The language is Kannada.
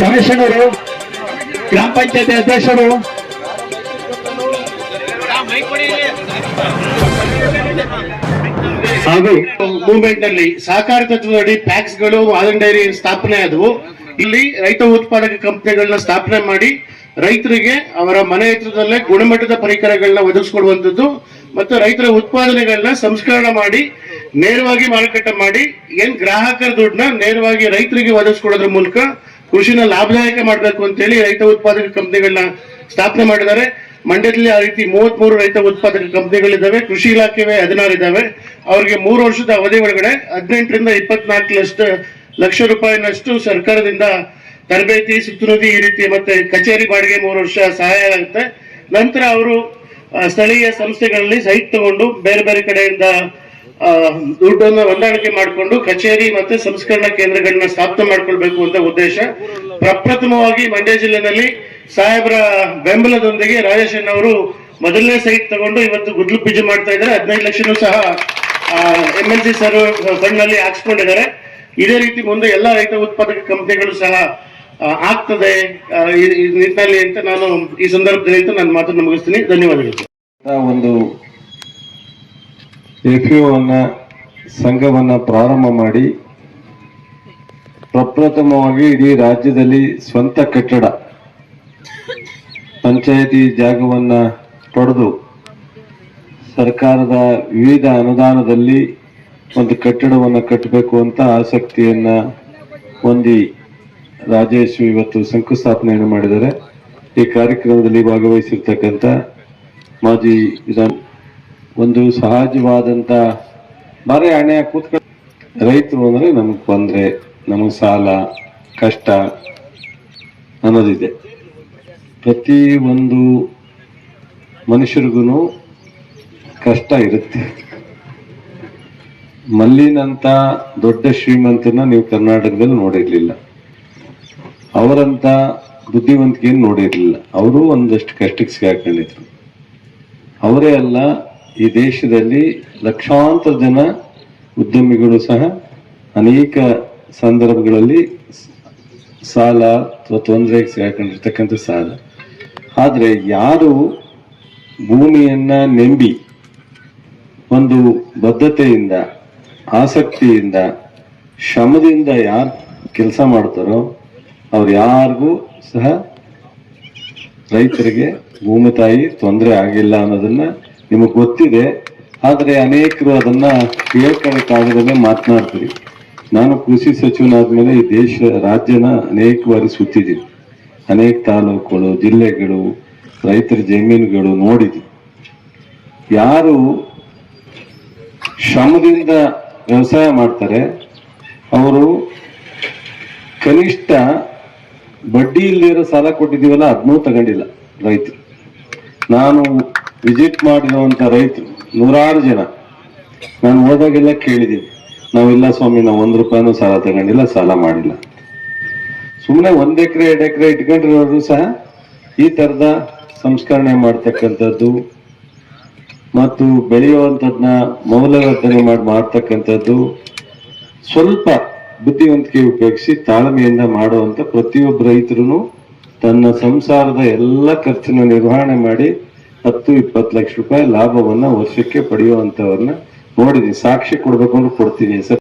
ರಮೇಶನವರು ಗ್ರಾಮ ಪಂಚಾಯತಿ ಅಧ್ಯಕ್ಷರು ಹಾಗೂ ಮೂವ್ಮೆಂಟ್ನಲ್ಲಿ ಸಹಕಾರ ತತ್ವದಡಿ ಪ್ಯಾಕ್ಸ್ಗಳು ಮಾದನ್ ಡೈರಿ ಸ್ಥಾಪನೆ ಆದವು. ಇಲ್ಲಿ ರೈತ ಉತ್ಪಾದಕ ಕಂಪನಿಗಳನ್ನ ಸ್ಥಾಪನೆ ಮಾಡಿ ರೈತರಿಗೆ ಅವರ ಮನೆ ಹತ್ರದಲ್ಲೇ ಗುಣಮಟ್ಟದ ಪರಿಕರಗಳನ್ನ ಒದಗಿಸ್ಕೊಡುವಂಥದ್ದು ಮತ್ತು ರೈತರ ಉತ್ಪಾದನೆಗಳನ್ನ ಸಂಸ್ಕರಣೆ ಮಾಡಿ ನೇರವಾಗಿ ಮಾರುಕಟ್ಟೆ ಮಾಡಿ, ಏನ್ ಗ್ರಾಹಕರ ದುಡ್ಡನ್ನ ನೇರವಾಗಿ ರೈತರಿಗೆ ಒದಗಿಸ್ಕೊಡೋದ್ರ ಮೂಲಕ ಕೃಷಿನ ಲಾಭದಾಯಕ ಮಾಡಬೇಕು ಅಂತೇಳಿ ರೈತ ಉತ್ಪಾದಕ ಕಂಪನಿಗಳನ್ನ ಸ್ಥಾಪನೆ ಮಾಡಿದ್ದಾರೆ. ಮಂಡ್ಯದಲ್ಲಿ ಆ ರೀತಿ ಮೂವತ್ಮೂರು ರೈತ ಉತ್ಪಾದಕ ಕಂಪನಿಗಳಿದ್ದಾವೆ, ಕೃಷಿ ಇಲಾಖೆವೆ ಹದಿನಾರು ಇದ್ದಾವೆ. ಅವರಿಗೆ ಮೂರು ವರ್ಷದ ಅವಧಿ ಒಳಗಡೆ ಹದಿನೆಂಟರಿಂದ ಇಪ್ಪತ್ನಾಲ್ಕು ಲಕ್ಷ ರೂಪಾಯಿನಷ್ಟು ಸರ್ಕಾರದಿಂದ ತರಬೇತಿ ಸುತ್ತುನದಿ ಈ ರೀತಿ ಮತ್ತೆ ಕಚೇರಿ ಬಾಡಿಗೆ ಮೂರು ವರ್ಷ ಸಹಾಯ ಆಗುತ್ತೆ. ನಂತರ ಅವರು ಸ್ಥಳೀಯ ಸಂಸ್ಥೆಗಳಲ್ಲಿ ಸೈಟ್ ತಗೊಂಡು ಬೇರೆ ಬೇರೆ ಕಡೆಯಿಂದ ದುಡ್ಡನ್ನು ಹೊಂದಾಣಿಕೆ ಮಾಡಿಕೊಂಡು ಕಚೇರಿ ಮತ್ತೆ ಸಂಸ್ಕರಣಾ ಕೇಂದ್ರಗಳನ್ನ ಸ್ಥಾಪನೆ ಮಾಡಿಕೊಳ್ಬೇಕು ಅಂತ ಉದ್ದೇಶ. ಪ್ರಪ್ರಥಮವಾಗಿ ಮಂಡ್ಯ ಜಿಲ್ಲೆನಲ್ಲಿ ಸಾಹೇಬರ ಬೆಂಬಲದೊಂದಿಗೆ ರಾಜೇಶ್ ಅವರು ಮೊದಲನೇ ಸೈಟ್ ತಗೊಂಡು ಇವತ್ತು ಗುಡ್ಲು ಪೂಜೆ ಮಾಡ್ತಾ ಇದ್ದಾರೆ. ಹದಿನೈದು ಲಕ್ಷನೂ ಸಹ ಎಂ ಎಲ್ ಸಿ ಸರ್ ಫಂಡ್ನಲ್ಲಿ ಹಾಕ್ಸ್ಕೊಂಡಿದ್ದಾರೆ. ಇದೇ ರೀತಿ ಮುಂದೆ ಎಲ್ಲ ರೈತ ಉತ್ಪಾದಕ ಕಂಪನಿಗಳು ಸಹ ಆಗ್ತದೆ ನಿಟ್ಟಿನಲ್ಲಿ ಅಂತ ನಾನು ಈ ಸಂದರ್ಭದಲ್ಲಿ ನನ್ನ ಮಾತನ್ನು ಮುಗಿಸ್ತೀನಿ. ಧನ್ಯವಾದಗಳು. ಒಂದು ಎಫ್ ಅನ್ನ ಸಂಘವನ್ನು ಪ್ರಾರಂಭ ಮಾಡಿ, ಪ್ರಪ್ರಥಮವಾಗಿ ಇಡೀ ರಾಜ್ಯದಲ್ಲಿ ಸ್ವಂತ ಕಟ್ಟಡ, ಪಂಚಾಯತಿ ಜಾಗವನ್ನು ಪಡೆದು ಸರ್ಕಾರದ ವಿವಿಧ ಅನುದಾನದಲ್ಲಿ ಒಂದು ಕಟ್ಟಡವನ್ನು ಕಟ್ಟಬೇಕು ಅಂತ ಆಸಕ್ತಿಯನ್ನ ಹೊಂದಿ ರಾಜೇಶ್ ಇವತ್ತು ಶಂಕುಸ್ಥಾಪನೆಯನ್ನು ಮಾಡಿದ್ದಾರೆ. ಈ ಕಾರ್ಯಕ್ರಮದಲ್ಲಿ ಭಾಗವಹಿಸಿರ್ತಕ್ಕಂಥ ಮಾಜಿ ವಿಧಾನ ಒಂದು ಸಹಜವಾದಂತ ಬರೀ ಹಣೆ ಕೂತ್ಕೊಂಡು ರೈತರು ಅಂದ್ರೆ ನಮಗ್ ಬಂದ್ರೆ ನಮಗ್ ಸಾಲ, ಕಷ್ಟ ಅನ್ನೋದಿದೆ. ಪ್ರತಿ ಒಂದು ಮನುಷ್ಯರಿಗೂ ಕಷ್ಟ ಇರುತ್ತೆ. ಮಲ್ಲಿನಂತ ದೊಡ್ಡ ಶ್ರೀಮಂತನ ನೀವು ಕರ್ನಾಟಕದಲ್ಲಿ ನೋಡಿರಲಿಲ್ಲ. ಅವರಂತ ಬುದ್ಧಿವಂತಿಕೆಯನ್ನು ನೋಡಿರಲಿಲ್ಲ. ಅವರು ಒಂದಷ್ಟು ಕಷ್ಟಕ್ಕೆ ಸಿಗಾಕೊಂಡಿದ್ರು. ಅವರೇ ಅಲ್ಲ ಈ ದೇಶದಲ್ಲಿ ಲಕ್ಷಾಂತರ ಜನ ಉದ್ಯಮಿಗಳು ಸಹ ಅನೇಕ ಸಂದರ್ಭಗಳಲ್ಲಿ ಸಾಲ ಅಥವಾ ತೊಂದರೆಗೆ ಸಿಗಾಕೊಂಡಿರ್ತಕ್ಕಂಥ ಸಾಲ. ಆದರೆ ಯಾರು ಭೂಮಿಯನ್ನ ನೆಂಬಿ ಒಂದು ಬದ್ಧತೆಯಿಂದ, ಆಸಕ್ತಿಯಿಂದ, ಶ್ರಮದಿಂದ ಯಾರು ಕೆಲಸ ಮಾಡ್ತಾರೋ ಅವ್ರು ಯಾರಿಗೂ ಸಹ ರೈತರಿಗೆ ಭೂಮಿ ತಾಯಿ ತೊಂದರೆ ಆಗಿಲ್ಲ ಅನ್ನೋದನ್ನ ನಿಮಗೆ ಗೊತ್ತಿದೆ, ಆದರೆ ಅನೇಕರು ಅದನ್ನ ಕೇಳ್ಕೊಳಕ್ಕಾಗದೇ ಮಾತನಾಡ್ತೀರಿ. ನಾನು ಕೃಷಿ ಸಚಿವನಾದ್ಮೇಲೆ ಈ ದೇಶ, ರಾಜ್ಯನ ಅನೇಕ ಬಾರಿ ಸುತ್ತಿದ್ದೀನಿ. ಅನೇಕ ತಾಲೂಕುಗಳು, ಜಿಲ್ಲೆಗಳು, ರೈತರ ಜಮೀನುಗಳು ನೋಡಿದ್ವಿ ಯಾರು ಶ್ರಮದಿಂದ ವ್ಯವಸಾಯ ಮಾಡ್ತಾರೆ, ಅವರು ಕನಿಷ್ಠ ಬಡ್ಡಿ ಇಲ್ಲದಿರೋ ಸಾಲ ಕೊಟ್ಟಿದ್ದೀವಲ್ಲ ಅದನ್ನೂ ತಗೊಂಡಿಲ್ಲ ರೈತರು. ನಾನು ವಿಸಿಟ್ ಮಾಡಿರುವಂತ ರೈತರು, ನೂರಾರು ಜನ. ನಾನು ಹೋದಾಗೆಲ್ಲ ಕೇಳಿದ್ದೀನಿ, ನಾವಿಲ್ಲ ಸ್ವಾಮಿ, ನಾವು ಒಂದ್ ರೂಪಾಯಿನೂ ಸಾಲ ತಗೊಂಡಿಲ್ಲ, ಸಾಲ ಮಾಡಿಲ್ಲ. ಸುಮ್ಮನೆ ಒಂದು ಎಕರೆ, ಎರಡು ಎಕರೆ ಇಟ್ಕೊಂಡಿರೋರು ಸಹ ಈ ತರದ ಸಂಸ್ಕರಣೆ ಮಾಡ್ತಕ್ಕಂಥದ್ದು ಮತ್ತು ಬೆಳೆಯುವಂಥದ್ನ ಮೌಲ್ಯವರ್ಧನೆ ಮಾಡಿ, ಮಾಡ್ತಕ್ಕಂಥದ್ದು ಸ್ವಲ್ಪ ಬುದ್ಧಿವಂತಿಕೆ ಉಪಯೋಗಿಸಿ ತಾಳ್ಮೆಯಿಂದ ಮಾಡುವಂಥ ಪ್ರತಿಯೊಬ್ಬ ರೈತರು ತನ್ನ ಸಂಸಾರದ ಎಲ್ಲ ಖರ್ಚನ್ನು ನಿರ್ವಹಣೆ ಮಾಡಿ ಹತ್ತು ಇಪ್ಪತ್ತು ಲಕ್ಷ ರೂಪಾಯಿ ಲಾಭವನ್ನ ವರ್ಷಕ್ಕೆ ಪಡೆಯುವಂತವ್ರನ್ನ ನೋಡಿದೀನಿ ಸಾಕ್ಷಿ ಕೊಡ್ಬೇಕು ಅಂದ್ರೆ ಕೊಡ್ತೀನಿ ಸರ್.